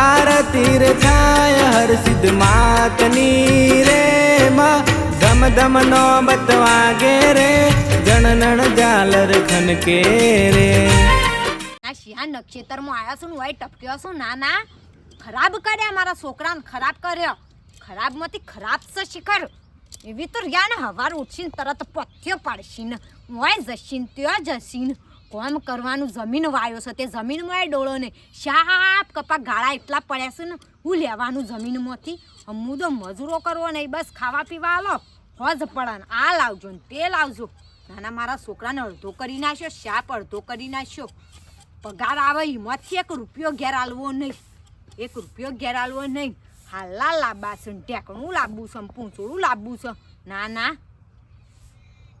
આરતી રે થાય હર સિદ્ધ માતની રે માં ધમ ધમ નો બતવાગે રે જણનણ ઝાલર ખનકે રે આ શિયા નક્ષત્રમાં આવ્યા છું હોય ટપક્યો છું ના ના ખરાબ કર્યા મારા છોકરાને ખરાબ કર્યો ખરાબમાંથી ખરાબ છે શિખર એવી તો રહ્યા ને હવાર ઉઠીને તરત પથ્યો પાડશી ને હોય જશીન ત્યાં જશીન કોમ કરવાનું જમીન વાયો છે. તે જમીનમાં ડોળો ને શાપ કપા ગાળા એટલા પડ્યા છે ને, હું લેવાનું જમીનમાંથી? હું તો મજૂરો કરવો નહીં, બસ ખાવા પીવા આલો હોજ પડાને. આ લાવજો ને, તે લાવજો. નાના મારા છોકરાને અડધો કરી નાખ્યો, શાપ અડધો કરી નાખ્યો. પગાર આવે એમાંથી એક રૂપિયો ઘેર આલવો નહીં. એક રૂપિયો ઘેર આલવો નહીં. હાલા લાંબા છે ઢેકણું લાંબુ છે પૂંછોડું લાંબુ છે. ના ના.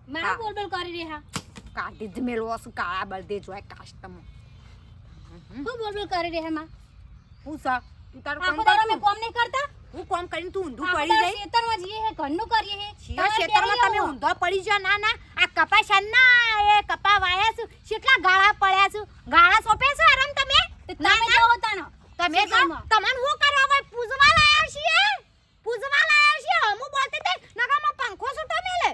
મારા બોલ બોલ કરી રહ્યા. કાઢી જ મેળવો છું કાળા બળદે જોય કાસ્ટમ શું બોલ બોલ કરી રહે માં હું સા? તું તારું કામ કર અમે કોમ નહીં કરતા? હું કોમ કરીને તું ઊંધું પડી જાય ખેતરમાં જઈએ હે ઘરનું કરીએ હે. તમારે ખેતરમાં તમે ઊંધો પડી જા ના ના આ કપા ના એ કપા વાયા છું. કેટલા ગાળા પડ્યા છું. ગાળા સોંપે છે આરામ તમે? તમે જો જાઓ તાનો. તમે તો ખેતરમાં. તમને હું કરવા હોય પૂજવા લાયા છીએ. પૂજવા લાયા છીએ. હમુ બોલતે તે નગામાં પંખો સુટો મેલે.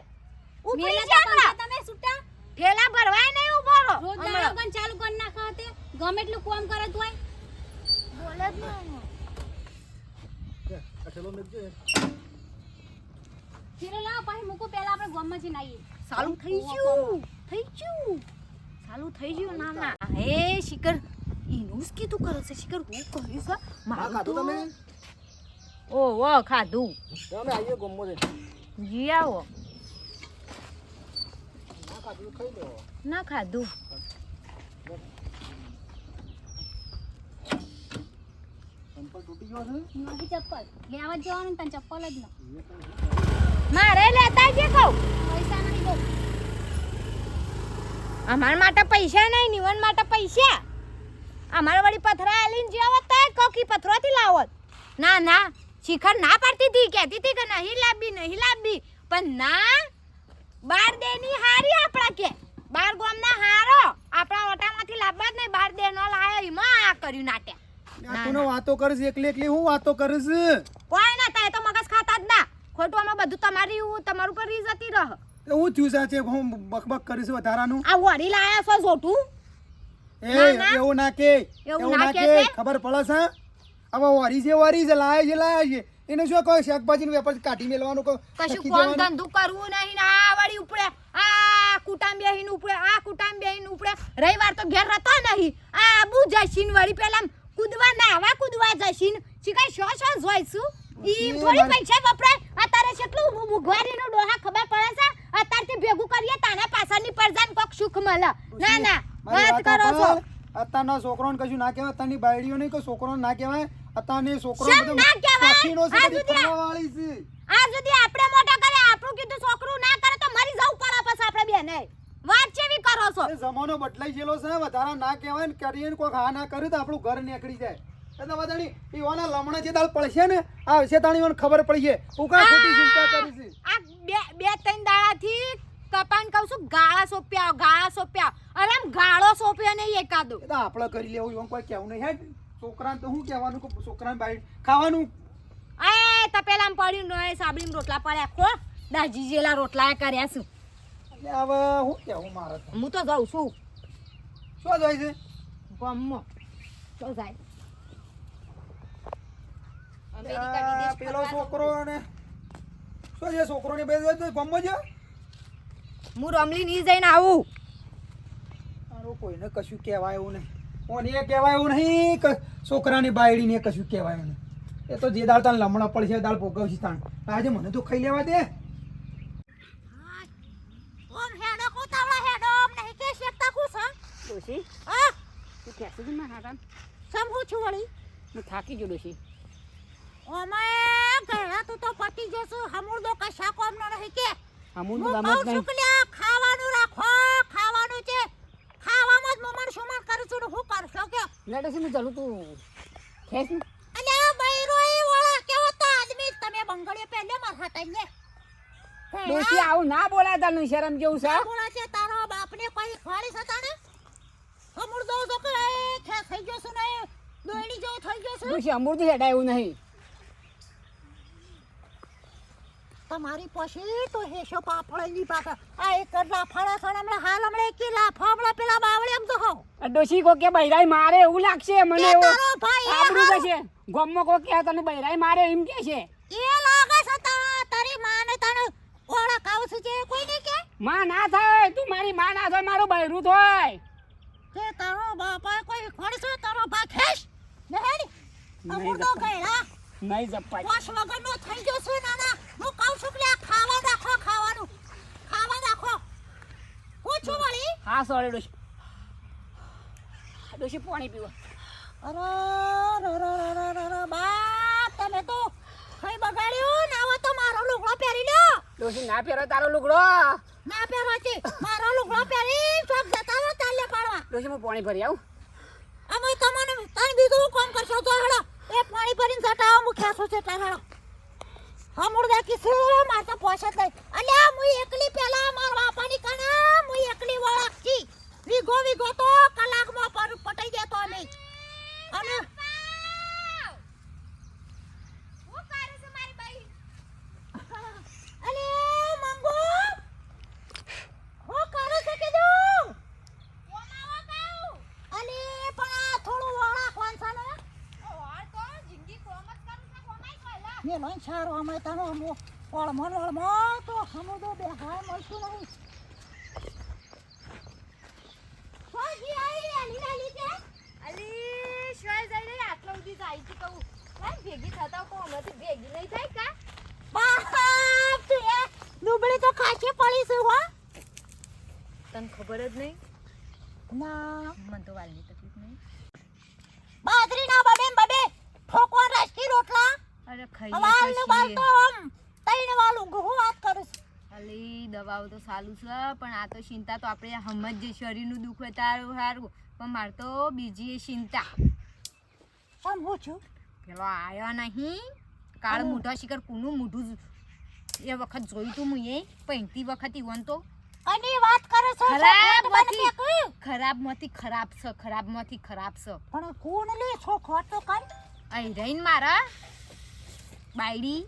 ઉપરી જા તમે છૂટા ઠેલા ભરવાય નહીં ઊભો રહો. રોજ પણ ચાલુ કરી નાખો તે. ગમે એટલું કોમ કરે તોય બોલે જ નહીં. ઠેલો લાવ પછી મૂકું. પહેલા આપણે ગોમમાં જઈને આવીએ. સાલું થઈ ગયું થઈ ગયું. સાલું થઈ ગયું ના ના. હે શિકર ઈનું જ કીધું કરે છે. શિકર હું કર્યું છે મારું તો ઓ ઓ ખાધું. તમે આવીએ ગમો જઈ જી આવો. ખાધું ખાઈ લો. ના ખાધું. ચંપલ તૂટી ગયો છે? નથી ચપ્પલ. લેવા જવાનું તને ચપ્પલ જ ન. મારે લેતા જે કહું? પૈસા નહીં દો અમારા માટે પૈસા નહીં નિવન માટે પૈસા. અમારે વળી પથરા આલીને જે આવત તો કોકી પથરોથી લાવત. ના ના શિખર ના પાડતી હતી. કહેતી હતી કે નહીં લાવવી નહીં લાવવી. પણ ના બાર દેની હારી આપણા કે. બાર ગામના હારો. આપણા ઓટામાંથી લાવવા જ નહીં. બાર દે નો લાયો એમાં આ કર્યું નાટે તું વાતો કરીશ એકલી એકલી હું વાતો કરીશ? કોઈ ના તાય તો મગજ ખાતા જ ના. ખોટું આમાં બધું તમારી તમારું પર રી જતી રહ. હું થયું છે હું બકબક કરીશ વધારાનું? આ વળી લાયા છો જોટું? એ. એવું ના કે. એવું ના કે. ખબર પડે છે? હવે વરી છે વરી છે લાય છે લાય છે. એને શું કોઈ શાકભાજી વેપાર કાઢી મેલવાનું કોઈ કશું કોણ ધંધું કરવું નહીં. આ વાળી ઉપડે. આ કુટામ બેહીન ઉપડે. આ કુટામ બેહીન ઉપડે. રવિવાર તો ઘેર રહેતો નહીં. આ આબુ જશીન વળી પેલા કૂદવા નાવા કૂદવા જશીન શીખાય શો શો જોઈશું? ઈ થોડી પૈસા વપરાય. અત્યારે કેટલું મુઘવારીનું ડોહા ખબર પડે છે? અત્યારથી ભેગું કરીએ તાના પાછળની પરજાન કોક સુખ મળે. ના ના. વાત કરો છો. અત્યારના છોકરાઓને કશું ના કહેવાય. અત્યારની બાયડીઓ નહીં કોઈ છોકરો ના કહેવાય. અત્યારની છોકરો ના શોખીનો છે આ બધી ફરવાવાળી છે. આ સુધી આપણે મોટા કરે આપણું કીધું છોકરું ના કરે તો મરી જવું પડે પછી આપણે બેને. વાત ચેવી કરો છો. જમાનો બદલાઈ ગયેલો છે વધારે ના કહેવાય ને કરીએ ને કોઈ હા ના કર્યું તો આપણું ઘર નીકળી જાય. એટલે વધારે ઈવાના લમણા જે દાળ પડશે ને આ વિશે તાણી મને ખબર પડી છે. હું કાંઈ ખોટી ચિંતા કરી છે. આ બે બે ત્રણ દાડાથી કપાન કહું છું ગાળા સોપ્યા ગાળા સોપ્યા. અરે આમ ગાળો સોપ્યો નહીં એકાદો. તો આપણે કરી લેવું એવું કોઈ કહેવું નહીં હેડ છોકરાને તો શું કહેવાનું કે છોકરાને બાઈ ખાવાનું. એ તપેલામ પડ્યું નોય સાબડીમ રોટલા પડ્યા ખો. દાજી જેલા રોટલા કર્યા છું એટલે હવે શું કહેવું મારે હું તો જાઉં છું. શું જાય છે? ગમમાં તો જાય. પેલો છોકરો ને શું છે છોકરોની બે ગમો છે? હું રમલી ની જઈને આવું. તારું કોઈને કશું કહેવાય એવું નહીં. એ કહેવાય એવું નહીં કે છોકરાની બાયડીને કશું કહેવાય નહીં. એ તો જે દાળ તાણ લમણા પડશે દાળ ભોગવશે તાણ. આજે મને તો ખાઈ લેવા દે. ઓમ હેડો કોતાવળા હેડો નહીં કે શકતા કુ સા ડોશી? આ તું ક્યાંથી દી માં હારામ સમ હું છું વળી? હું થાકી ગયો ડોશી. ઓમે ઘણા તું તો પટી જશું હમુરદો કશા કોમ નો નહીં કે? અમૂલ હું તો કહું રમત છું નહીં. કે ખાવાનું રાખો ખાવાનું છે. જ મમણ સુમણ કરું છું ને હું કરશો કે લડે હું ચાલું તું. ખેસ ને. અલ્યા બૈરો એ વાળા કેવો તો આદમી તમે બંગડીએ પહેલે માર હટાઈ ને. ડોશી આવું ના બોલાય તારું શરમ કેવું છે બોલા છે તારો બાપને કોઈ ખવાડી સતા ને હમુરદો તો કે એ ખે થઈ ગયો છું ને દોયડી જો થઈ ગયો છે. ડોશી અમૃત હેડા એવું નહીં. તમારી પછી તો હેશો પાપડની પાછા આ એક છે ને હમણાં હાલ હમણાં એક લાફા હમણાં પેલા બાવળે એમ તો હોવ આ ડોશી કો કે બૈરાઈ મારે એવું લાગશે? મને એવું આબરૂ. જશે ગોમમાં કો કે તને બૈરાઈ મારે એમ કે છે એ લાગે છે તારા તારી માને તને ઓળખ આવશે છે કોઈ નહીં કે? માં ના થાય. તું મારી માં ના થાય મારું બૈરું થાય. કે તારો બાપા કોઈ ખોડશે? તારો બા ખેશ નહીં અમુર તો. ગયડા નહીં જપાય. વાસ વગરનો થઈ ગયો છે નાના. હું કહું છું કે ખાવા રાખો ખાવાનું. ખાવા રાખો. હું છું વળી. હા સોરી ડોશી. ડોશી પાણી પીવો. અરે ર ર ર ર ર બા તમે તો કઈ બગાડ્યું? ના હોય તો મારો લુગડો પહેરી લ્યો ડોશી ના પહેરો તારો લુગડો. ના પહેરો છે. મારો લુગડો પહેરી ચોક જતા રહો તાલે પાડવા. ડોશી હું પાણી ભરી આવું. અમે તમને તને બીજું કોમ કરશો? તો હેડો એ પાણી ભરીને સટાવો હું ખેંચું છે તાર હેડો હમુર દેખી છે માર તો પોસત નહીં. અલ્યા હું એકલી પેલા માર બાપાની કને હું એકલી વળખતી વીઘો વીઘો તો કલાકમાં પર પટાઈ દેતો નહીં. અને ને. લોન સારો અમે તનો અમો ઓળમણ ને તો હમો બે હાય મળશું નહીં સોજી આઈ આલી નાલી કે અલી શોય જઈ રહી આટલો સુધી જાય છે કહું ભાઈ ભેગી થતા કો અમારથી ભેગી નહીં થાય કા? બાપ તું એ દુબળી તો ખાચી પડી છે હો. તને ખબર જ નહીં? ના. મને તો વાલની તકલીફ નહીં. બાજરી ના બબે બબે ઠોકો રાષ્ટ્રી રોટલા. અરે ખાઈ વાલનું બાલ તો આમ તઈને વાલું હું વાત કરું છું. અલી દવાઓ તો સારું છે પણ આ તો ચિંતા તો આપણે હમજ જે શરીરનું દુઃખ હોય તારું સારું પણ મારે તો બીજી એ ચિંતા આમ હું છું? પેલો આવ્યો નહીં. કાળ મોઢા શિખર કુનું મોઢું એ વખત જોયું તું હું એ પહેતી વખત ઈવન તો. અને વાત કરો છો ખરાબ છોકરાને ખરાબ નથી. ખરાબ ખરાબમાંથી ખરાબ છે ખરાબમાંથી ખરાબ છે. પણ કોણ લે છો ખોટો કર અહીં રહીને મારા બાયડી.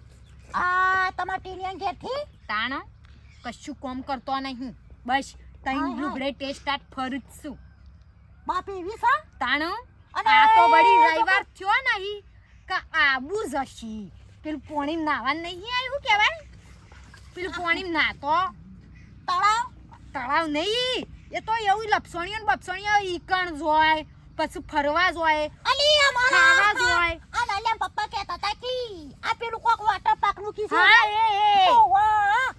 આ તમાર ટીલિયા ઘેરથી? તાણ. કશું કોમ કરતો નહીં. બસ તઈ. લુગડે ટેસ્ટ આટ ફરું જ છું બાપ એવી છે? તાણ? અને આ તો વળી રવિવાર થયો નહીં કે આબુ જશી પેલું પોણી નાવા નહીં આવ્યું કહેવાય? પેલું પોણી નાતો તળાવ? તળાવ નહીં. એ તો એવું લપસણીઓ ને બપસણીઓ ઈકણ જોય પછી ફરવા જોય અલી અમારા ખાવા જોય. આ લાલ્યા પપ્પા કહેતા હતા કે આ પેલું કોક વોટર પાર્કનું કીધું હા એ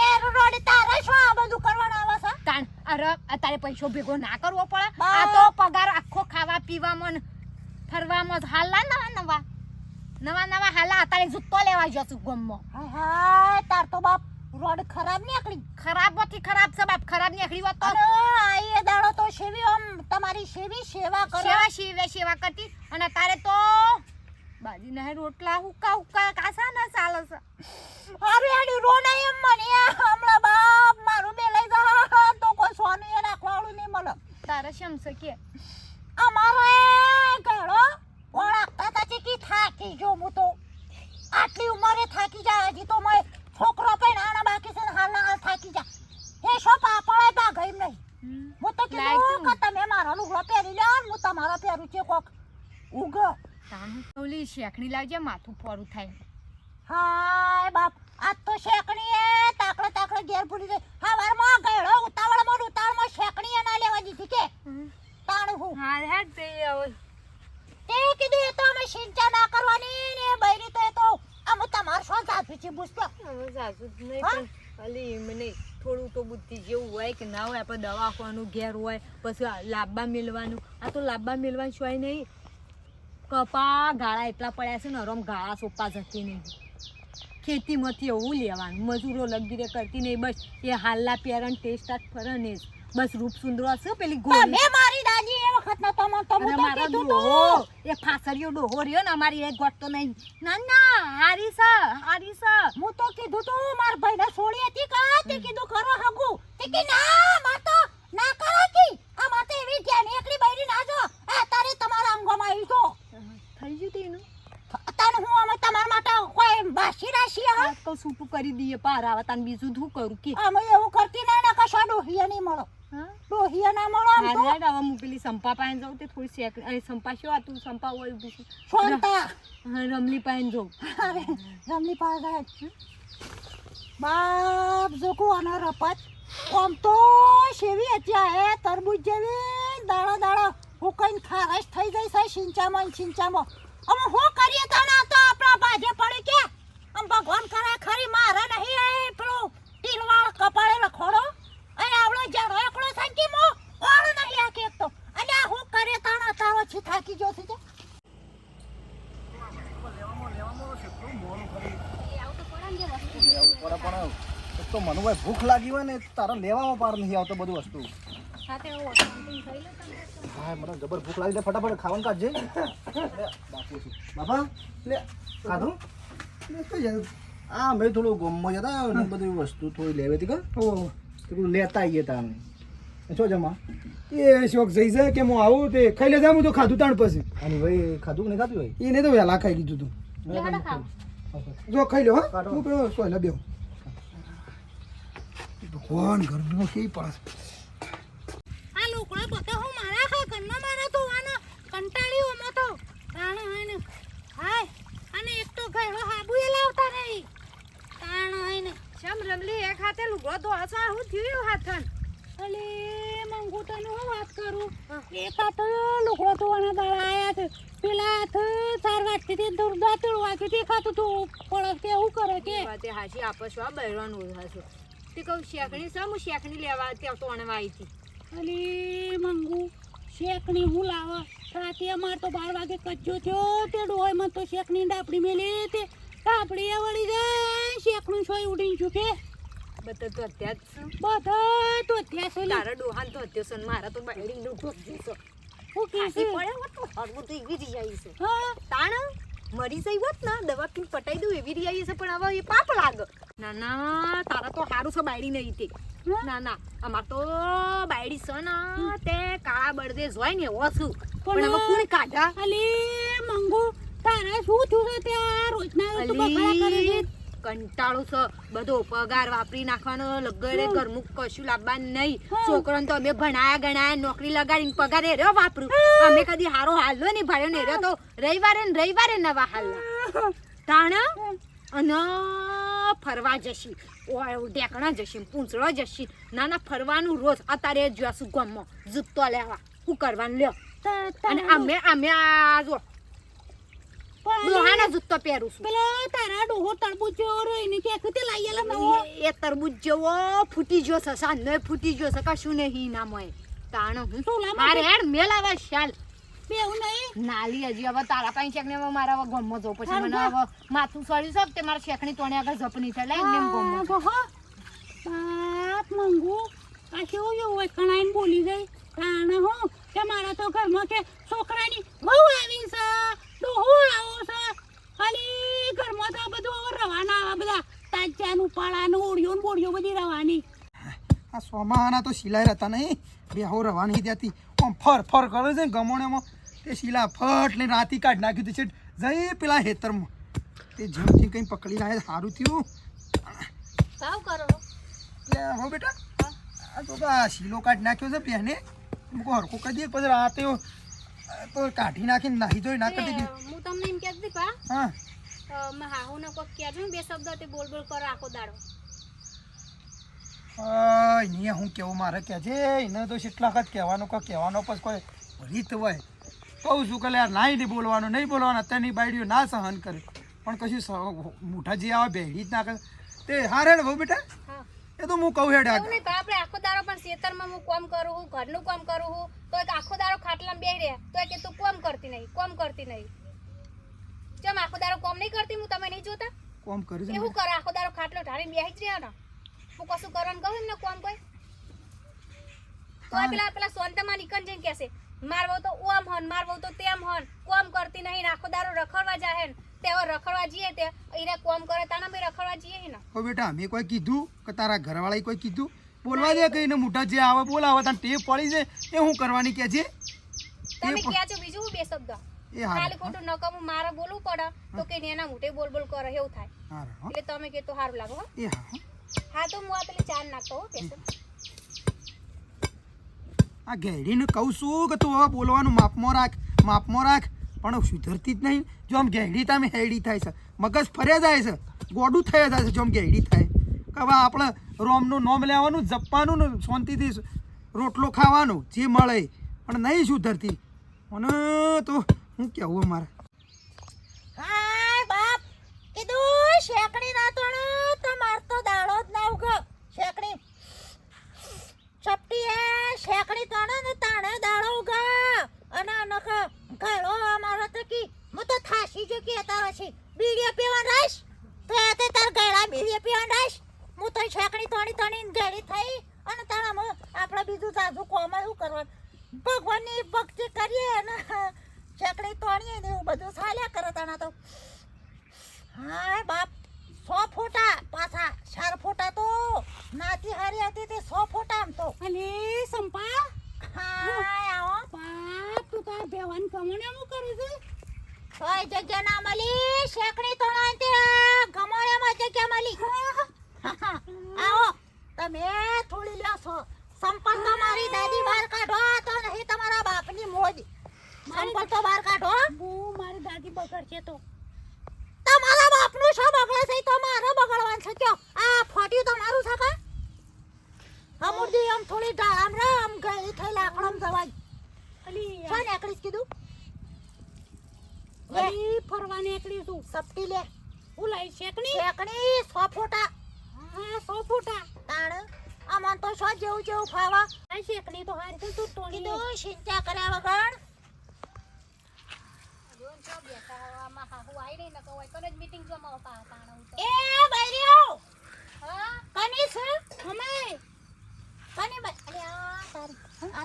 ઓવા રોડ તારે શું આ બધું કરવાનું આવે છે? તાણ અરે અત્યારે પૈસો ભેગો ના કરવો પડે. આ તો પગાર આખો ખાવા પીવામાં ફરવામાં હાલા. નવા નવા. નવા નવા હાલા અત્યારે જૂતો લેવા જશું ગમમાં. હાય હાય તાર તો બાપ રોડ ખરાબ નીકળી. ખરાબમાંથી ખરાબ છે બાપ ખરાબ નીકળી હોત તો. એ દાડો તો સેવી આમ તમારી સેવી સેવા કરે. સેવા સેવા સેવા કરતી. અને તારે તો બાજી ના રોટલા હુકા હુકા કાસા ના ચાલે છે. અરે આડી રો નહીં એમ મને હમણાં બાપ મારું બે લઈ જા તો કોઈ સોની એ નાખવાળું નહીં મળે. તારે શેમ છે કે અમારો એ ગળો ઓળખતા હતા છે કે થાકી જો હું તો આટલી ઉંમરે થાકી જાય હજી તો મેં છોકરો પણ આના બાકી છે ને હાલના હાલ થાકી જા એ શો પાપડે ભાગ એમ નહીં હું તો કીધું લાગ્યું. કે તમે મારો લુગડો પહેરી લો ને હું તમારો પહેરું છે કોક ઉગ તાનું ઓલી શેકણી લાવજે માથું પોરું થાય. હાય બાપ આજ તો શેકણી એ તાકડો તાકડો ઘેર ભૂલી ગઈ હવારમાં ગયડો ઉતાવળમાં ઉતાવળમાં શેકણી એ ના લેવા દીધી કે? તાણ હું. હા હે તે હવે. તે કીધું એ તો અમે સિંચા ના કરવાની ને બૈરી તો એ તો આમ તમાર શું સાસુ છે પૂછતો હવે સાસુ જ નહીં? પણ અલી એમ નહીં થોડું તો બુદ્ધિ જેવું હોય કે ના હોય આપણે દવાખાનું ઘેર હોય પછી લાંબા મેળવાનું આ તો લાંબા મેળવાનું શું નહીં. કપા ગાળા એટલા પડ્યા છે ને રમ ગાળા સોપા જતી નહીં. ખેતીમાંથી એવું લેવાનું મજૂરો લગીરે કરતી નહીં. બસ એ હાલના પેરણ ટેસ્ટ આટ ફરને ને જ. બસ રૂપ સુંદર હશે પેલી ગોળી? મારી દાદી એ વખત ના તમ તમ તો કીધું એ ફાસરીયો ડોહો રહ્યો ને અમારી એક ગોટ તો નહીં. ના ના હારી હારીસા હારી છે. હું તો કીધું તું માર ભાઈને છોડી હતી કા તે કીધું કરો હગુ. તે કે ના માર તો ના કરો કી? આ માર તો એવી ધ્યાન એકલી બૈરી ના જો. આ તારે તમારા અંગોમાં આવી જો થઈ ગયું તેનું તને હું અમે તમારા માટે કોઈ બાસી રાશી હા? તો સૂટું કરી દઈએ પાર આવે તાન બીજું ધું કરું કે. અમે એવું કરતી ના ના કશા ડોહિયા નહીં મળો? ડોહિયા ના મળો આમ તો. હવે હું પેલી સંપા પાસે જાઉં તે થોડી સેક અને સંપા શું હતું સંપા હોય ઊભી છે. હા રમલી પાસે જાઉં. જમની પાસે બાપ જોકું આનો રપત આમ તો સેવી અત્યા હે તરબૂજ જેવી, દાડા દાડા. હુકઈને ખારશ થઈ ગઈ છે સિંચામાં સિંચામાં અમે હું કરીએ તાના તો આપણા બાજે પડી કે? આમ ભગવાન કરે ખરી, મારે નહીં પેલું ટીલવાળ કપાળે લખોડો અહીં આવડો જાડો એકડો સંચીમો ઓળ નહીં આ કેક તો. અને હું કરીએ તાણા તારો છી થાકી ગયો છે તે. લેવું પડે પણ તો મને ભાઈ ભૂખ લાગી હોય ને તારા લેવામાં પાર નથી આવતો બધું વસ્તુ. હા મને જબર ભૂખ લાગી છે ફટાફટ ખાવાનું કાઢજે. બાપુ લે ખાધું? હા મેં થોડું ગમમાં જતા ને બધી વસ્તુ થોડી લેવી હતી કે? લેતા આવીએ તાને શું જમા. એ શોખ જઈ જાય કે હું આવું તે ખાઈ લેતા હું તો ખાધું તાણ પછી. અને ભાઈ ખાધું કે નહીં ખાધું ભાઈ? એને તો વહેલા ખાઈ લીધું તું. જો ખાઈ લો હા. હું પેલો સોયલા બેહું. ભગવાન ઘરનો કે પાસ. આ લોકડા બધા હું મારા ખા કન્નો મારા તો આનો કંટાળી ઓમો તો. તાણો હોય હાય. અને એક તો ઘરો હાબુ એ લાવતા નહીં. તાણો હે ને. રમલી એક હાથે લુગડો ધોવા હું થયું હાથન અલે મંગુ તને હું વાત કરું? એક હાથ લુકડો તો આના દાડા આયા છે. પેલા હાથ સાર વાગતી હતી દુર્દા તળવા કે દેખાતું ખાતું તું પડક કે એવું કરે કે? વાતે હાચી આપો છો હશે તે કહું શેકણી છે હું શેકણી લેવા ત્યાં તોણે આવી હતી. અલે મંગુ શેકણી હું લાવ? રાતે અમાર તો બાર વાગે કચ્છો થયો તે ડોહામાં તો શેકણી ડાપડી મેલી તે ડાપડી એ વળી જાય શેકણું છોય ઉડીને ચૂકે. બધા તો અત્યાર જ બધા તો ત્યાં છે તારા ડોહાન તો અત્યાર છે મારા તો બાયડી નું ઠોકજે છે. હું કે છે? પડે હોત તો હરવું તો એવી રહી આવી છે. હા. તાણ મરી જઈ હોત ને દવા પીને પટાઈ દઉં એવી રહી આવી છે પણ હવે એ પાપ લાગે. ના ના તારા તો સારું છે બાયડી નહીં તે. ના ના અમાર તો બાયડી છે ને તે કાળા બળદે જોઈ ને એવો છું. પણ હવે કોણ કાઢા? અલે મંગુ તારે શું થયું છે ત્યાં? રોજના તો બખાડા કરે છે. કંટાળો છે બધો પગાર વાપરી નાખવાનો લગડે ઘરનું કશું લાવવા નહીં. છોકરાને તો અમે ભણાયા ગણાયા નોકરી લગાડીને પગાર એ રહ્યો વાપરું અમે કદી હારો હાલ્યો નહીં ભાડ્યો ને એ રહ્યો તો રવિવારે ને રવિવારે નવા હાલના તાણ અને ફરવા જશી. ઢેકણા જશી પૂંછડો જશી. ના ના ફરવાનું રોજ અત્યારે જોશું ગામમાં જૂતો લેવા. શું કરવાનું લ્યો? અને અમે અમે આ જો દોહાનો જૂતો પહેરું છું. પેલા તારા ડોહો તરબૂચ જેવો રહ્યો એને કે તે લાઈ નવો. એ- એ જેવો ફૂટી ગયો છે સાંજનો ફૂટી ગયો છે કશું નહીં ના મોય તાણ હું? શું લાંબા મારે હેડ મેલાવા શાલ. બેવું નહીં? નાલી હજી હવે તારા પાસે શેકણી હવે મારા હવે ગમમાં જવું પછી મને હવે માથું સળ્યું છે તે મારે શેકણી તોણે આગળ જપની થાય લઈને એમ બાપ મંગુ. આ કેવું જેવું હોય? કણાઈને બોલી ગઈ. તાણે હું? કે મારા તો ઘરમાં કે છોકરાની બહુ આવી છે. ડોહો આવો છે. ખાલી ઘરમાં તો આ બધું હવે રવાના આવા બધા તાજાનું પાળાનું ઓળિયો ને બોળિયો બધી રવાની. આ સોમાના તો સિલાઈ રહેતા નહીં. બેહો રવાની ત્યાંથી. આમ ફર ફર કરે છે ને ગમોણેમાં. તે શિલા ફટ લઈને રાતી કાઢી નાખ્યું તે છે જઈ પેલા હેતરમાં તે જેમથી કંઈ પકડી લાવે સારું થયું. સાવ કરો. એટલે હો બેટા. આ તો આ શીલો કાઢી નાખ્યો છે બેને મૂકો હરકો કરી દે પછી રાતે તો કાઢી નાખીને નાહી ધોઈ ના કરી હું તમને એમ કહેતી હતી પા હા. મેં હાહુને કોક કહેજો બે શબ્દ તે બોલ બોલ કરો આખો દાડો. અહીંયા હું કેવું મારે કે છે એને તો કેટલા વખત કહેવાનો કોઈ કહેવાનો પછી કોઈ રીત હોય. કહું છું કે યાર નાઈ નહીં બોલવાનું નહીં બોલવાનું અત્યારની બાયડીઓ ના સહન કરે. પણ કશું મોઢા જે આવે બેડી જ ના કરે. તે હારે ને બહુ બેટા? એ તો હું કહું હેડ આગળ. નહીં આપણે આખો દારો પણ ખેતરમાં હું કોમ કરું હું ઘરનું કામ કરું હું તો એક આખો દારો ખાટલામાં બેહી રહ્યા તો કે તું કોમ કરતી નહીં કોમ કરતી નહીં. ચમ આખો દારો કોમ નહીં કરતી? હું તમે નહીં જોતા? કોમ કરી છે એવું કરે? આખો દારો ખાટલો ઢાળીને બેહી જ રહ્યા ને હું કશું કરવાનું કહું એમને કોમ કોઈ? તો પેલા પેલા સોનતામાં નીકળ જઈને કહેશે માર વહુ તો ઓમ હન માર વહુ તો તેમ હન કોમ કરતી નહીં આખો દારો રખડવા જાહે ને રખડવા જઈએ તે એને કોમ કરે તાના બી રખડવા જઈએ ને. ઓ બેટા અમે કોઈ કીધું કે તારા ઘરવાળાએ કોઈ કીધું? બોલવા દે કે એને જે આવે બોલાવે તને ટેપ પડી છે. એ હું કરવાની કે છે? તમે એ છો બીજું બે શબ્દ. એ હારું, ખાલી ખોટું નકામું મારે બોલવું પડે. તો કે એના મોઢે બોલ બોલ કરે એવું થાય. એટલે તમે કે તો સારું લાગો એ હા હા. તો હું આ પેલી ચાર નાખતો હો આ ઘેડીને કહું છું કે તું હવે બોલવાનું માપમાં રાખ માપમાં રાખ. પણ સુધરતી જ નહીં. જો આમ ઘેડી તમે હેડી થાય છે. મગજ ફરે જાય છે. ગોડું થઈ જાય છે જો આમ ઘેડી થાય. કે હવે આપણે રોમનું નોમ લેવાનું, જપવાનું ને શાંતિથી રોટલો ખાવાનો, જે મળે. પણ નહીં સુધરતી. અને તો હું કહેવું મારે હાય બાપ કીધું શેકણી ના તોણો તમાર તો દાડો જ ના ઉગ શેકણી ચપટી એ શેકણી તોણો ને તાણે દાડો ઉગ અને નખ ઘેડો અમારો તો કી હું તો થાસી જો કે તારો છે બીડીઓ પીવા રાઈશ તો એ તે તાર ગેડા બીડીઓ પીવા રાઈશ હું તો શેકણી તોણી તોણી ગેડી થઈ અને તારામાં આપણે બીજું સાજુ કોમ શું કરવાનું ભગવાનની ભક્તિ કરીએ અને શેકણી તોણીએ ને એવું બધું ચાલ્યા કરે તાણા તો હાય બાપ સો ફોટા પાછા ચાર ફોટા તો નાતી હારી હતી તે સો ફોટા આમ તો અલે સંપા હાય આવો બાપ તું તાર બેવાન કમણે હું કરું છું કોઈ જગ્યા ના મળી શેકણી તોણા તે ગમાળ્યામાં જગ્યા મળી આવો તમે થોડી લ્યો છો સંપલ તો મારી દાદી બહાર કાઢો તો નહીં તમારા બાપની મોજ. સંપલ તો બહાર કાઢો. હું મારી દાદી બગડશે તો. તમારા બાપનું શું બગડે છે? તો મારે બગડવાનું છે. કયો? આ ફોટ્યું તમારું છે કા? અમુરજી આમ થોડી આમ રે આમ ગઈ થઈ લાકડમ જવા અલી શું નીકળીશ કીધું? અલી ફરવા નીકળી છું સપટી લે. હું લઈ શેકણી. શેકણી સો ફોટા. હા સો ફોટા. તાણ. આમાં તો શું જેવું જેવું ફાવા આ શેકણી તો હારી તું તોડી કીધું સિંચા કર્યા વગર.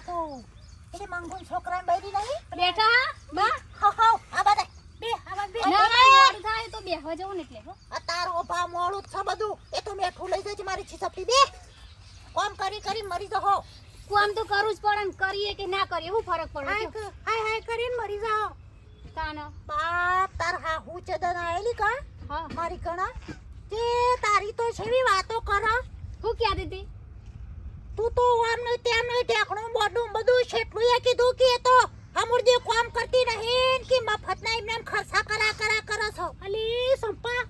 તો છોકરા બૈરી નહીં? બેટા હા? હાવ આ બધા. બે આ બે. થાય તો બેહવા જવું ને એટલે હો. તારો ભા મોડું છે બધું. એ તો મેઠું લઈ જજે મારી છીસપટી બે. કોમ કરી કરી મરી જહો. કામ તો કરું જ પડે ને કરીએ કે ના કરીએ હું ફરક પડે હાય હાય હાય કરીને મરી જાઓ તાનો. બાપ તાર હા હું ચદન આયેલી કા? હા. મારી કણા? તે તારી તો છેવી વાતો કરો. હું ક્યાં દીધી? તું તો આમનું તેમનું ઢેકણું બોડું બધું છેટલું એ કીધું કે એ તો અમુરજી કામ કરતી નહીં કે મફતના એમને ખર્ચા કરા કરા કરો છો. અલી સંપા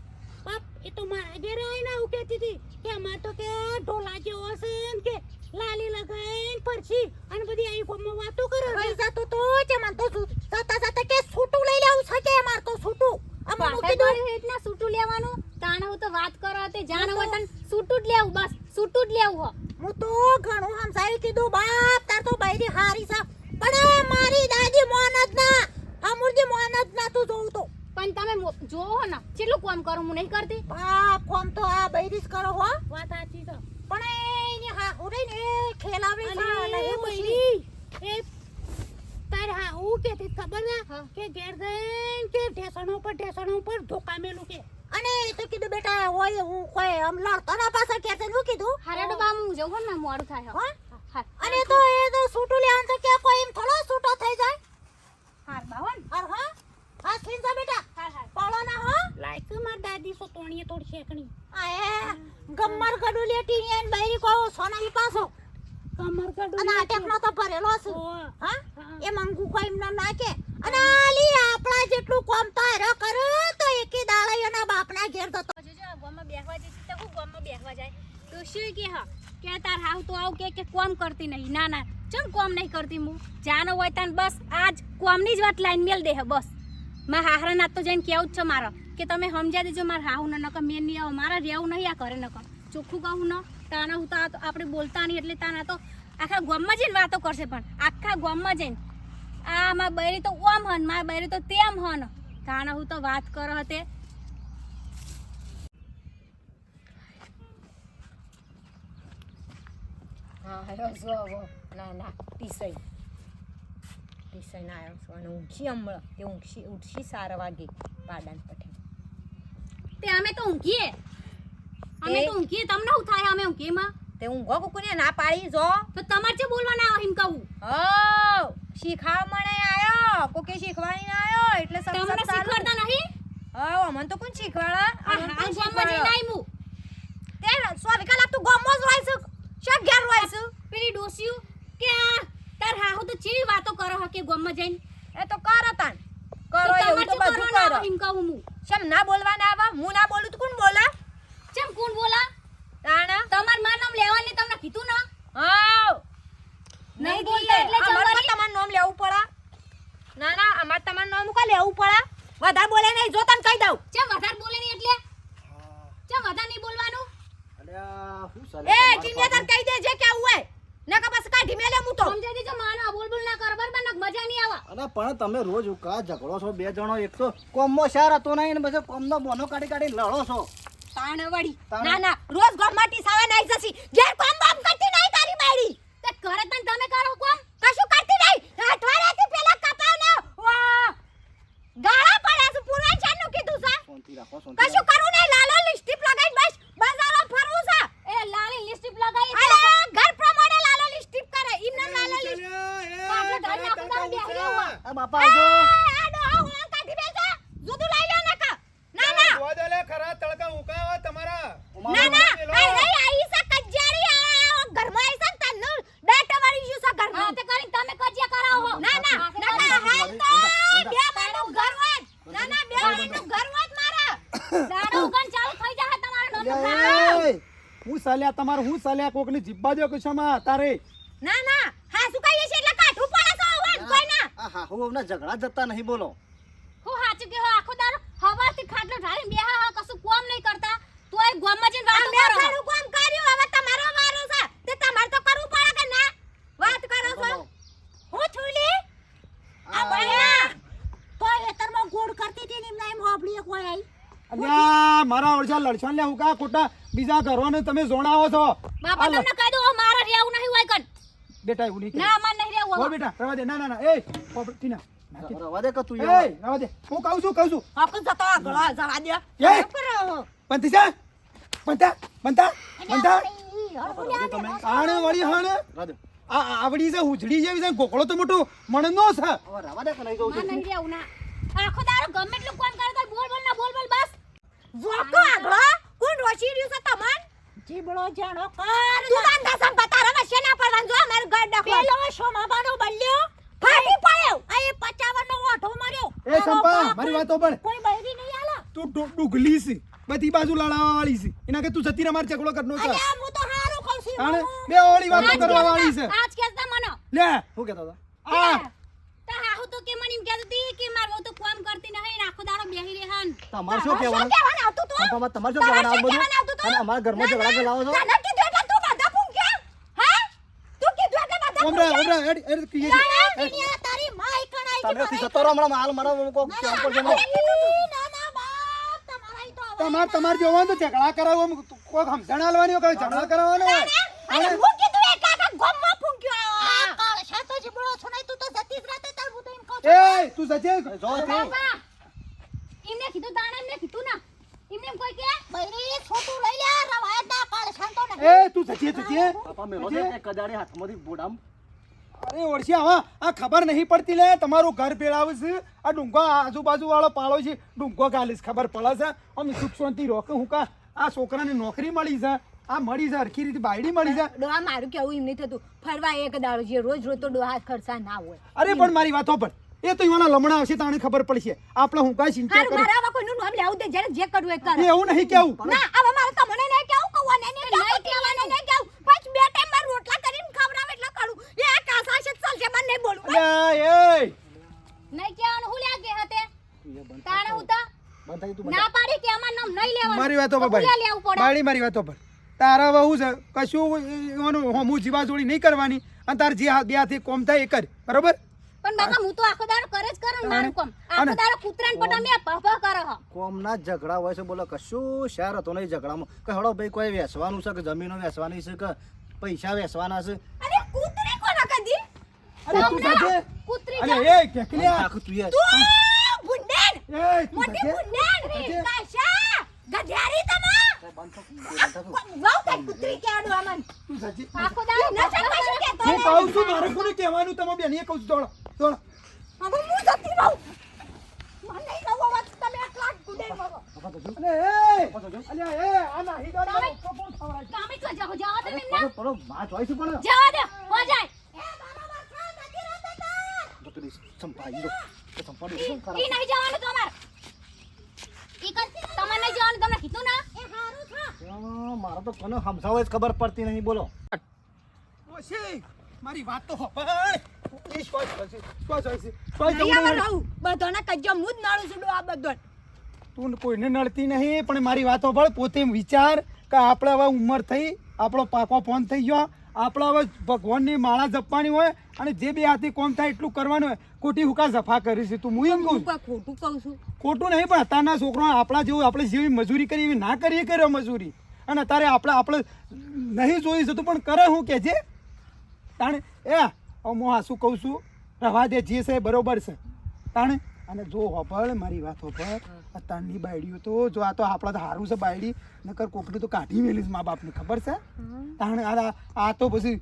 બાપ એ તો મારા ઘેર આવીને આવું કહેતી હતી. અમાર તો કે ઢોલા જેવો છે કે લાલી લગાઈને પરછી અને બધી આઈ ફોર્મમાં વાતો કરે ભાઈ જતું તો છે મન તો જતા જતા કે છૂટું લઈ લેવું છે કે માર તો છૂટું પાટા કીધું પાડી રીતના સૂટું લેવાનું? તાણે હું તો વાત કરો તે જાણ વતન છૂટું જ લેવું બસ સૂટું જ લેવું હો. હું તો ઘણું સમજાવી કીધું બાપ તાર તો બૈરી હારી છે. પણ મારી દાદી મોન જ ના અમુરજી મોન ના તું જોઉં તો. પણ તમે જોવો ને કેટલું કોમ કરું હું નહીં કરતી? આ કોમ તો આ બૈરી જ કરો હો. વાત સાચી તો પણ એની હા ઉરે ને એ ખેલાવડી અલી નહીં બૈરી એ તારે હા હું કેતી ખબર ને. કે ઘેર જઈને કે ઢેસણો પર ઢેસણો પર ધોકા મેલું કે? અને એ તો કીધું બેટા હોય હું કોઈ આમ લડતો ના પાસે કે હું કીધું. હારે ડબ્બા હું. જવું ને મોડું થાય હો. અને તો એ તો સૂટું લેવાનું તો કે કોઈ એમ થોડો સૂટો થઈ જાય? હાર બાવન. અર હા? હા છીન જા બેટા. હા હા. પાળો ના હો લાઈક માર દાદી સો તોણીએ તોડ શેકણી આ ગમર ગડુ લેટી ને બૈરી કહો સોનાની પાસો ગમર ગડુ અને આ ટેકનો તો ભરેલો છે. હા. એ મંગુ કોઈ એમને નાખે. અને આલી આપણા જેટલું કોમ તારો કરે તો એકે દાડા એના બાપના ઘેર જતો જોજો આ ગામમાં બેહવા જતી તો હું ગામમાં બેહવા જાય. તો શું કે હા? કે તાર હાવ તો આવું કે કે કોમ કરતી નહીં. ના ના. ચમ કોમ નહીં કરતી હું જાનો હોય તાન બસ આજ કોમની જ વાત લાઈન મેલ દે હે બસ. મારા હાહરા ના તો જઈને કેવું જ છે મારો. કે તમે સમજ્યા દેજો મારા હાહુ ને નકર મેં નહીં આવો, મારા રહેવું નહીં આ કરે નકર. ચોખ્ખું કહું ન, તાના હું તો આપણે બોલતા નહીં એટલે તાના તો આખા ગામમાં જઈને વાતો કરશે પણ. આખા ગામમાં જઈને. આ મારા બૈરી તો ઓમ હન, મારા બૈરી તો તેમ હન. તાના હું તો વાત કરો હતે. હા હેલો જો ના ના, ટીસઈ. ટીસઈ ના આવ્યો છો અને ઊંઘી હમણાં તે ઊંઘી ઉઠશી સાર વાગે પાડાન પઠે તે અમે તો ઊંઘીએ. અમે તો ઊંઘીએ. તમને શું થાય અમે ઊંઘીમાં તે ઊંઘો કુકુને ના પાડી જો. તો તમારે જે બોલવાના આવે એમ કહું. હો શીખાવા મને આયો. કોકે શીખવાડીને આયો એટલે તમને સખત ચાલુ. શીખવાડતા નહીં? હા અમન તો કોણ શીખવાડા? અમન શીખવાડા? આઈ હું તે સો વિકાલા તું ગામમાં જ રહે છે શા ઘેર છે પેલી ડોસીયું કે આ તાર હાહુ તો ચેવી વાતો કરો હો કે ગામમાં જઈને? એ તો કરો તાન. કરો એવું તો બધું કરો એમ કહું હું. ચમ ના બોલવા ના આવા? હું ના બોલું તો કોણ બોલા? ચમ કોણ બોલા? તાણા? તમારમાં નામ લેવાની તમને કીધું ના? હા નહીં બોલતા એટલે જવારી. તમારું નામ લેવું પડે. ના ના અમાર તમારું નામ કા લેવું પડે? વધારે બોલે નહીં જો તને કહી દઉં. ચમ વધારે બોલે નહીં એટલે? ચમ વધારે નહીં બોલવાનું? અલ્યા હું એ તમારું તને કહી દેજે કે આવું હોય. નકા પછી કાઢી મેલે હું તો. સમજે દેજો માનો બોલ બોલ ના કર બરાબર? ને મજા નહીં આવા. અરે પણ તમે રોજ ઉકા ઝઘડો છો બે જણો એક તો કોમમાં શાર હતો નહીં ને બસ કોમનો બોનો કાઢી કાઢી લડો છો. તાણ વળી ના ના રોજ ગોમાં ટીસાવા નાઈ જસી ઘેર કોમ બામ કરતી નહીં તારી બાયડી. તે કરે તને તમે કરો કોમ? કશું કરતી નહીં. અઠવાડિયાથી પેલા કપાવને વાહ ગાળા પડ્યા છે પૂર્વાંચલનું કીધું છે. શાંતિ રાખો શાંતિ કશું કરું નહીં લાલો લિસ્ટીપ લગાઈ બસ બજારો ફરવું છે એ લાલી લિસ્ટિપ લગાવી અરે ઘર પ્રમાણે લાલો લિસ્ટીપ કરે ઇમને લાલો લિસ્ટીપ આપણે ઘર ના ખુદાર બેહી રહેવું આ બાપા આવજો આ ડોહા હું કાઢી બેસે જુદું લઈ લો નકા ના ના ખરા તડકા ઉકાવા તમારા ના ના આઈ રહી આઈ છે કજ્જારી આ ઘરમાં આઈ છે ને તન્નો બેટ વાળી શું છે ઘરમાં હા તે કરીને તમે કજિયા કરાવો ના ના ના ના હાલ તો બે માનું ઘર હોત ના ના બે માનું ઘર હોત મારા દાડો ઉગન ચાલુ થઈ જાય તમારો નોંધ એ, હું. સાલ્યા તમાર હું સાલ્યા? કોકની જીબ્બા જો કશામાં તારે? ના ના. હા શું કહીએ છે એટલે કાઠું પડે તો હોત કોઈ ના. આ હાહુ અમને ઝઘડા જતા નહીં બોલો. હું હાચું કે હો આખો દાડો હવારથી ખાટલો ઢાળીને બેહા હા કશું કોમ નહીં કરતા. તોય ગામમાં જઈને વાત કરો. ઘણું કોમ કર્યું હવે તમારો વારો છે. તે તમારે તો કરવું પડે કે ના? વાત કરો છો? હું છુલી? આ ભાઈ તો હેતરમાં ગોળ કરતી હતી ને એમને એમ હોબળી કોઈ આવી અલ્યા મારા ઓળશા લડશા લે હું કા ખોટા? બીજા ઘરોને તમે જોણાવો છો. બાપા તમને કહી દઉં મારા રેવું નહીં હોય કન બેટા એવું નહીં ના માર નહીં રેવું બોલ બેટા રવા દે. ના ના ના એ પોપટ ટીના રવા દે કે તું એ રવા દે. હું કહું છું કહું છું. આપણ જતો ગળા જવા દે. એ! પંતી છે? પંતા પંતા પંતા. આણે વળી હાણે. આ આવડી છે ઉજળી જેવી છે ગોકળો તો મોટો મણનો છે. રવા દે કે છે? નહીં રેવું ના. આખો દાડો ગમે એટલું કોણ કરે તો બોલ બોલ ના બોલ બોલ બસ. જોકો આગળ. કોણ રોશી રહ્યું છે તમન? જીબડો જાણો કર તું દાંડા સંપા તારા વચ્ચે ના પડવાનું જો અમાર ઘર ડખો. પેલો સોમાબાનો બલ્યો. ફાટી પડ્યો. આ એ 55 નો ઓઠો માર્યો. એ સંપા મારી વાતો પણ. કોઈ બૈરી નહીં આલા તું ડુગલી છે. બધી બાજુ લડાવા વાળી છે. એના કે તું જતી રહે ચકડો ઝઘડો કરનો છે? અલ્યા હું તો હારું કહું છું બે ઓળી વાતો આજ કરવા વાળી છે. આજ કહેતા મને. લે શું કહેતા હતા? આ તા તો કે મને એમ કહેતી હતી કે માર વહુ તો કામ કરતી નહીં આખો દાડો બેહી રહેન તમારે શું કહેવાનું? આવતું તો? તમાર તમારે શું કહેવાનું આ બધું અને અમારા ઘરમાં ઝઘડા કે લાવો છો ના કીધું એટલે તું બધા કે હે? તું કીધું એટલે બધા ઓમરા ઓમરા એડ એડ કીએ છે તારી માં એકણ આઈ તમે જતો રહો હમણાં હાલ મારા કોક કામ પર જમો તમારા તમાર જોવાનું તો ઝઘડા કરાવો કોક સમજણ આલવાની હોય ઝઘડા કરાવવાનો હોય અને હું કીધું એટલે આખા ગામમાં ફૂંક્યો આ કાળ શાતો જીબડો છો નહીં તું તો જતી જ રાતે તાર હું તો એમ તું સજે જો તે. એમને કીધું દાણા એમને કીધું ના. એમને કોઈ કે બૈરી છોટું લઈ લે રવાયત ના શાંતો ને એ તું સજે સજે પાપા મેલો છે તે કદાડી હાથમાંથી બોડામ અરે ઓળશી આવા આ ખબર નહીં પડતી લે. તમારું ઘર પેળાવે છે આ ડુંગો આજુબાજુ વાળો પાળો છે. ડુંગો ગાલીશ ખબર પડે છે. અમે સુખ શાંતિ રોકે હું કા આ છોકરાને નોકરી મળી છે. આ મળી છે હરખી રીતે બાયડી મળી છે. ડોહા મારું કેવું એમ નહીં થતું. ફરવા એક દાડો જે રોજ રોજ તો ડોહા ખર્ચા ના હોય. અરે પણ મારી વાતો પર. એ તો એવાના લમણા આવશે તાણે ખબર પડશે. આપણે હું કાઈ ચિંતા હારું મારા આવા કોઈનું નામ લેવું દે જ્યારે જે કરવું એ કરે. એવું નહીં કેવું. ના હવે મારે તમને નહીં કેવું કહું ને નહીં કેવું કહેવાનું નહીં કેવું. પાંચ બે ટાઈમ મારે રોટલા કરીને ખવડાવ એટલે કરું. એ કાસા છે ચાલશે મને નહીં બોલવું. અલ્યા, એ નહીં કહેવાનું હું લ્યા કે હતે. તાણે હું તો બંધ થઈ તું ના પાડી કે અમાર નામ નહીં લેવાનું. મારી વાતો પર ભાઈ. લેવું પડે. બાળી મારી વાતો પર. તારા વહુ છે કશું એનું હું જીવા જોડી નહીં કરવાની. અને તાર જે બે હાથે કોમ થાય એ કર. બરોબર? પણ બાપા હું તો આખો દાડો કરે જ કરું મારું કોમ. આખો દાડો કૂતરાને પટા મેં પહ કરે હ. કોમના ના ઝઘડા હોય છે બોલો કશું શહેર હતો નહીં ઝઘડામાં. કે હળો ભાઈ કોઈ વેસવાનું છે કે જમીનો વેસવાની છે કે પૈસા વેસવાના છે? અરે કૂતરી કોણ કદી? અરે તું સાચે કૂતરી અરે એ કેકલિયા આખું તું એ તું ભુંડેન. એ મોટી ભુંડેન. કાશા. ગધેરી તમા. વાવ કઈ કૂતરી કેડું આમન તું સાચે આખો દાડો ના ચાલ તો હવે હું જતી રહું. મને રહો વાત તમે આટલા ગુડે મરો અને એ! અને એ આના હીડો ના કોણ ખવરાય કામે તો જાઓ? જાઓ તમે ના પડો માં જોઈ છું પણ. જાઓ દે હો જાય. એ બાબા બાપા જતી રહેતા તા બકરી સંપાઈ દો તો સંપાડો શું કરો? ઈ નહીં જવાનું તો અમાર ઈ કન તમને નહીં જવાનું તમને કીધું ના? એ હારું થા. મારો તો કોને સમજાવે ખબર પડતી નહીં બોલો. ઓશી મારી વાત તો હો પણ એ બધાને હું જ છું આ બધો તું કોઈને નડતી નહીં પણ મારી વાતો ભળ પોતે વિચાર કે આપણે હવે ઉંમર થઈ આપણો પાકો ફોન થઈ ગયો. આપણે હવે ભગવાનની માળા જપવાની હોય અને જે બે હાથી કોમ થાય એટલું કરવાનું હોય. ખોટી હુકા સફા કરી છે તું હું એમ કહું ખોટું કહું છું. ખોટું નહીં પણ અત્યારના છોકરા આપણા જેવું આપણે જેવી મજૂરી કરી એવી ના કરીએ કર્યો મજૂરી. અને અત્યારે આપણે આપણે નહીં જોઈ જતું પણ કરે હું કે છે? તાણે એ હું હાસું કહું છું? રવા દે જે છે બરોબર છે. તાણે? અને જો હોભળ મારી વાત હોભળ. અત્યારની બાયડીઓ તો જો આ તો આપણા તો સારું છે બાયડી. નકર કોકની તો કાઢી મેલીશ મા બાપને ખબર છે? તાણે આ આ તો પછી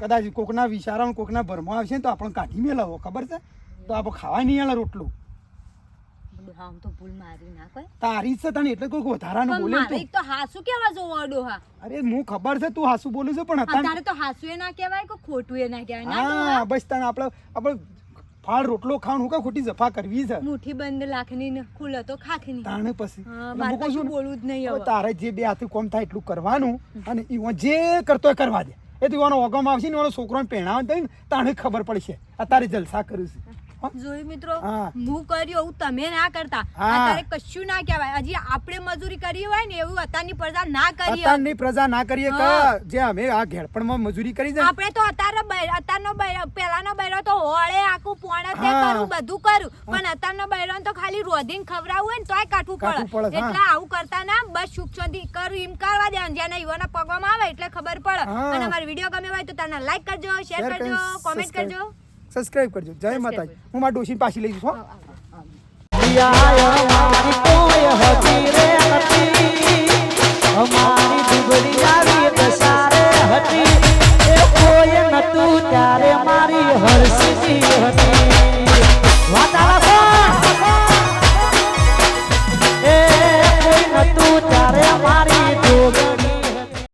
કદાચ કોકના વિચારો કોકના ભરમાં આવશે ને તો આપણને કાઢી મેલાવો ખબર છે? તો આપણે ખાવા નહીં આલે રોટલું. આમ તો ભૂલ મારી ના કોઈ તારી છે તને એટલે કોઈ વધારાનું બોલે મારે એક તો હાસુ કેવા જોવો ડોહા અરે હું ખબર છે તું હાસુ બોલું છે પણ અત્યારે અત્યારે તો હાસુ એ ના કહેવાય કે ખોટું એ ના કહેવાય? હા બસ તને આપણે આપણે ફાળ રોટલો ખાવાનું હું કા ખોટી જફા કરવી છે? મુઠ્ઠી બંધ લાખની ને તો ખાખની. તાણે પછી મારે કશું બોલવું જ નહીં હવે. તારે જે બે હાથે કોમ થાય એટલું કરવાનું અને જે કરતો હોય કરવા દે. એ તું ઓગમ આવશે ને છોકરો છોકરોને પહેણાવે તાણે ખબર પડશે. અત્યારે જલસા કર્યું છે? જોયું મિત્રો? હું. કર્યું હું તમે ના કરતા. અત્યારે કશું ના કહેવાય. હજી આપણે મજૂરી કરી હોય ને એવું અત્યારની પ્રજા ના કરી હોય. અત્યારની પ્રજા ના કરીએ કે જે અમે આ ઘેડપણમાં મજૂરી કરી જાય આપણે તો અત્યારે અત્યારનો પેલાનો બૈરો તો હોળે આખું પોણે તે કરું બધું કરું. પણ અત્યારનો બૈરો તો ખાલી રોધીન ખવડાવવું હોય ને તોય કાઢવું પડે. એટલે આવું કરતા ના બસ સુખ શાંતિ કરું એમ કરવા દે જેના યુવાના પગવામાં આવે એટલે ખબર પડે. અને અમારો વીડિયો ગમે હોય તો તને લાઈક કરજો શેર કરજો કોમેન્ટ કરજો. સબસ્ક્રાઇબ કરજો. જય માતાજી. હું મારા ડોશી પાછી લઈ જઈશ હતી મારી હર્ષી હતી વાતાવરણ